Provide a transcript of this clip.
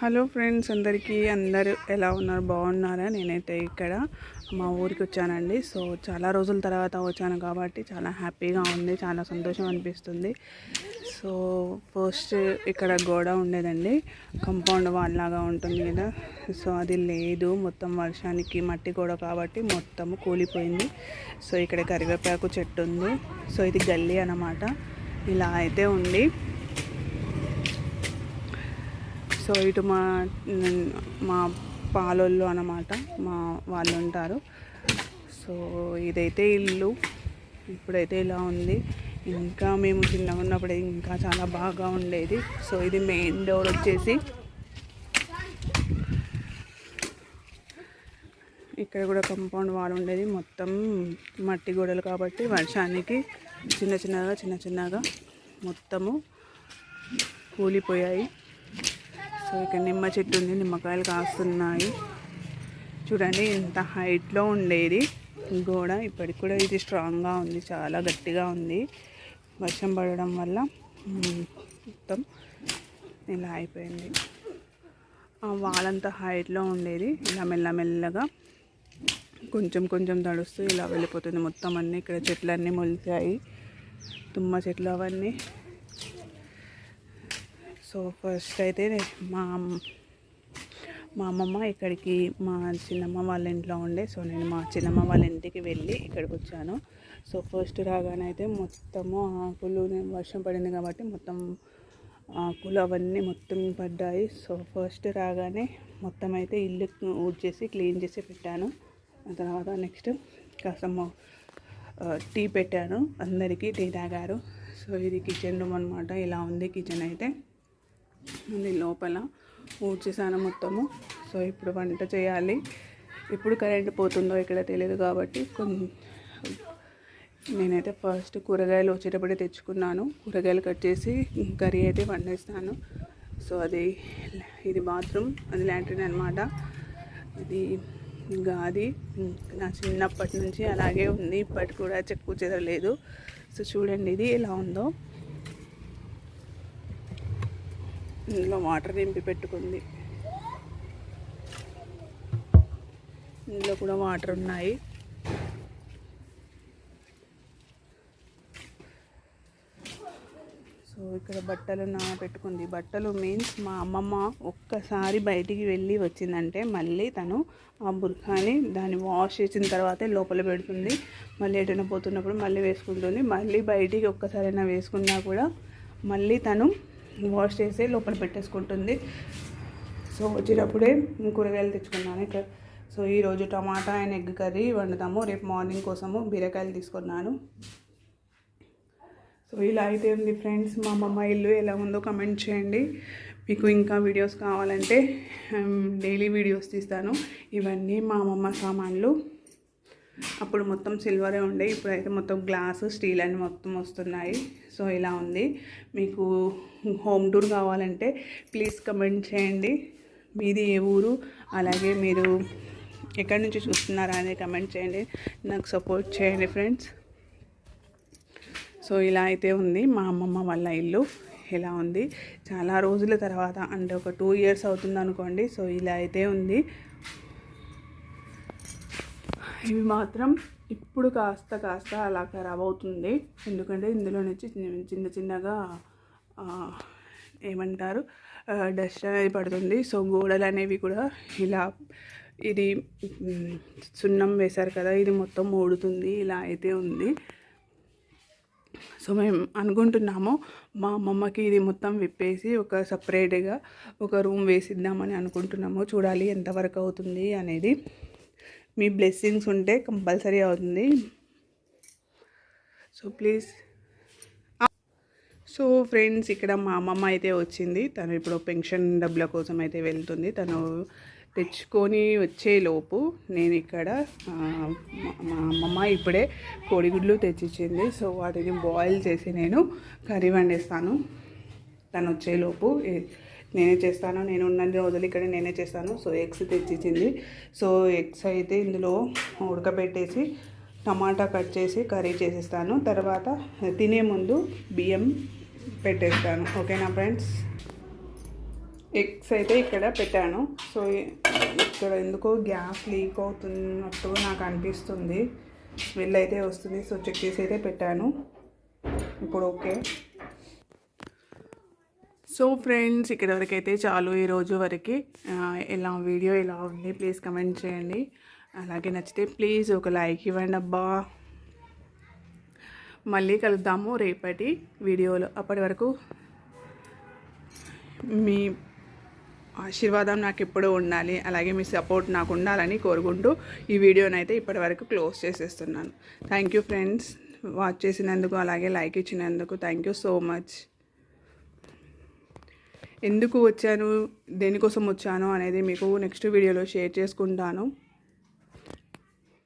Hello friends అందరికీ అందరు ఎలా ఉన్నారు? బాగున్నారా? నేనైతే ఇక్కడ మా ఊరికి వచ్చానండి. సో చాలా రోజుల తర్వాత వచ్చాను కాబట్టి చాలా హ్యాపీగా ఉంది చాలా సంతోషం అనిపిస్తుంది. సో ఫస్ట్ ఇక్కడ గోడ ఉండేదండి. కంపౌండ్ వాల్ లాగా ఉంటుంది కదా. సో అది లేదు. మొత్తం వర్షానికి మట్టి గోడ కాబట్టి మొత్తం కూలిపోయింది. సో ఇక్కడ కరివేపాకు చెట్టు ఉంది. సో ఇది గల్లీ అన్నమాట. ఇలా అయితే ఉంది. సో ఇటు మా మా పాలోళ్ళు అన్నమాట మా వాళ్ళు ఉంటారు సో ఇదైతే ఇల్లు ఇప్పుడైతే ఇలా ఉంది. ఇంకా మేము చిన్నగా ఉన్నప్పుడు ఇంకా చాలా బాగా ఉండేది. సో ఇది మెయిన్ డోర్ వచ్చేసి ఇక్కడ కూడా కంపౌండ్ వాల్ ఉండేది. మొత్తం మట్టి గోడలు కాబట్టి వర్షానికి చిన్న చిన్నగా చిన్న చిన్నగా మొత్తము కూలిపోయాయి. సో ఇక్కడ నిమ్మ చెట్టు ఉంది నిమ్మకాయలు కాస్తున్నాయి. చూడండి ఇంత హైట్లో ఉండేది. గోడ ఇప్పటికి కూడా ఇది స్ట్రాంగ్గా ఉంది చాలా గట్టిగా ఉంది. వర్షం పడడం వల్ల మొత్తం ఇలా అయిపోయింది. ఆ వాలంతా హైట్లో ఉండేది ఇలా మెల్లమెల్లగా కొంచెం కొంచెం తడుస్తూ ఇలా వెళ్ళిపోతుంది. మొత్తం అన్నీ ఇక్కడ చెట్లన్నీ మొలిచాయి. తుమ్మ చెట్లు అవన్నీ సో ఫస్ట్ అయితే మా అమ్మ- మా అమ్మమ్మ ఇక్కడికి మా చిన్నమ్మ వాళ్ళ ఇంట్లో ఉండే. సో నేను మా చిన్నమ్మ వాళ్ళ ఇంటికి వెళ్ళి ఇక్కడికి వచ్చాను. సో ఫస్ట్ రాగానే అయితే మొత్తము ఆకులు వర్షం పడింది కాబట్టి మొత్తం ఆకులు అవన్నీ మొత్తం పడ్డాయి. సో ఫస్ట్ రాగానే మొత్తం అయితే ఇల్లు ఊడ్చేసి క్లీన్ చేసి పెట్టాను. ఆ తర్వాత నెక్స్ట్ కాస్త టీ పెట్టాను. అందరికీ టీ తాగారు. సో ఇది కిచెన్ రూమ్ అనమాట ఇలా ఉంది కిచెన్ అయితే. ఉంది లోపల ఊడ్చేసాను మొత్తము. సో ఇప్పుడు వంట చేయాలి. ఇప్పుడు కరెంట్ పోతుందో ఇక్కడ తెలియదు కాబట్టి కొన్ని నేనైతే ఫస్ట్ కూరగాయలు వచ్చేటప్పుడే తెచ్చుకున్నాను. కూరగాయలు కట్ చేసి కర్రీ అయితే వండేస్తాను. సో అది ఇది బాత్రూమ్ అది ల్యాంట్రిన్ అనమాట ఇది గాది నా చిన్నప్పటి నుంచి అలాగే ఉంది. ఇప్పటి కూడా చెక్కు చెదరలేదు సో చూడండి ఇది ఎలా ఉందో. ఇందులో వాటర్ నింపి పెట్టుకుంది. ఇందులో కూడా వాటర్ ఉన్నాయి. సో ఇక్కడ బట్టలు నా పెట్టుకుంది. బట్టలు మీన్స్ మా అమ్మమ్మ ఒక్కసారి బయటికి వెళ్ళి వచ్చిందంటే మళ్ళీ తను ఆ బుర్ఖాని దాన్ని వాష్ చేసిన తర్వాతే లోపల పెడుతుంది. మళ్ళీ ఎటైనా పోతున్నప్పుడు మళ్ళీ వేసుకుంటుంది. మళ్ళీ బయటికి ఒక్కసారైనా వేసుకున్నా కూడా మళ్ళీ తను వాష్ చేసి లోపల పెట్టేసుకుంటుంది. సో వచ్చేటప్పుడే కూరగాయలు తెచ్చుకున్నాను. ఇక్కడ సో ఈరోజు టమాటా అండ్ ఎగ్ కర్రీ వండుతాము. రేపు మార్నింగ్ కోసము బీరకాయలు తీసుకున్నాను. సో ఇలా అయితే ఉంది ఫ్రెండ్స్. మా అమ్మమ్మ ఇల్లు ఎలా ఉందో కమెంట్ చేయండి. మీకు ఇంకా వీడియోస్ కావాలంటే డైలీ వీడియోస్ తీస్తాను. ఇవన్నీ మా అమ్మమ్మ సామాన్లు. అప్పుడు మొత్తం సిల్వరే ఉండే. ఇప్పుడైతే మొత్తం గ్లాస్ స్టీల్ అని మొత్తం వస్తున్నాయి. సో ఇలా ఉంది. మీకు హోమ్ టూర్ కావాలంటే ప్లీజ్ కమెంట్ చేయండి. మీది ఏ ఊరు? అలాగే మీరు ఎక్కడి నుంచి చూస్తున్నారా అనేది కమెంట్ చేయండి. నాకు సపోర్ట్ చేయండి ఫ్రెండ్స్. సో ఇలా అయితే ఉంది మా అమ్మమ్మ వాళ్ళ ఇల్లు. ఇలా ఉంది. చాలా రోజుల తర్వాత అంటే ఒక టూ ఇయర్స్ అవుతుంది అనుకోండి. సో ఇలా అయితే ఉంది. ఇవి మాత్రం ఇప్పుడు కాస్త కాస్త అలా ఖరాబ్ అవుతుంది. ఎందుకంటే ఇందులో నుంచి చిన్న చిన్నగా ఏమంటారు డస్ట్ అనేది పడుతుంది. సో గోడలు అనేవి కూడా ఇలా ఇది సున్నం వేశారు కదా ఇది మొత్తం ఊడుతుంది ఇలా అయితే ఉంది. సో మేము అనుకుంటున్నాము మా అమ్మమ్మకి ఇది మొత్తం విప్పేసి ఒక సపరేట్గా ఒక రూమ్ వేసిద్దామని అనుకుంటున్నాము. చూడాలి ఎంతవరకు అవుతుంది అనేది. మీ బ్లెస్సింగ్స్ ఉంటే కంపల్సరీ అవుతుంది. సో ప్లీజ్ సో ఫ్రెండ్స్ ఇక్కడ మా అమ్మమ్మ అయితే వచ్చింది. తను ఇప్పుడు పెన్షన్ డబ్బుల కోసం అయితే వెళ్తుంది. తను తెచ్చుకొని వచ్చేలోపు నేను ఇక్కడ మా- అమ్మమ్మ ఇప్పుడే కోడిగుడ్లు తెచ్చిచ్చింది. సో వాటిని బాయిల్ చేసి నేను కర్రీ వండేస్తాను. తను వచ్చేలోపు నేనే చేస్తాను నేను ఉన్న రోజులు ఇక్కడ నేనే చేస్తాను. సో ఎగ్స్ తెచ్చిచ్చింది. సో ఎగ్స్ అయితే ఇందులో ఉడకబెట్టేసి టమాటా కట్ చేసి కర్రీ చేసేస్తాను. తర్వాత తినే ముందు బియ్యం పెట్టేస్తాను. ఓకేనా ఫ్రెండ్స్? ఎగ్స్ అయితే ఇక్కడ పెట్టాను. సో ఇక్కడ ఎందుకో గ్యాస్ లీక్ అవుతున్నట్టు నాకు అనిపిస్తుంది. స్మెల్ అయితే వస్తుంది. సో చెక్ చేసి అయితే పెట్టాను. ఇప్పుడు ఓకే. సో ఫ్రెండ్స్ ఇక్కడ వరకు అయితే చాలు ఈరోజు వరకు ఎలా వీడియో ఎలా ఉంది ప్లీజ్ కమెంట్ చేయండి. అలాగే నచ్చితే ప్లీజ్ ఒక లైక్ ఇవ్వండి అబ్బా. మళ్ళీ కలుద్దాము రేపటి వీడియోలో. అప్పటి వరకు మీ ఆశీర్వాదం నాకు ఎప్పుడూ ఉండాలి అలాగే మీ సపోర్ట్ నాకు ఉండాలని కోరుకుంటూ ఈ వీడియోని అయితే ఇప్పటి వరకు క్లోజ్ చేసేస్తున్నాను. థ్యాంక్ యూ ఫ్రెండ్స్ వాచ్ చేసినందుకు అలాగే లైక్ ఇచ్చినందుకు థ్యాంక్ యూ సో మచ్ ఎందుకు వచ్చాను దేనికోసం వచ్చాను అనేది మీకు నెక్స్ట్ వీడియోలో షేర్ చేసుకుంటాను.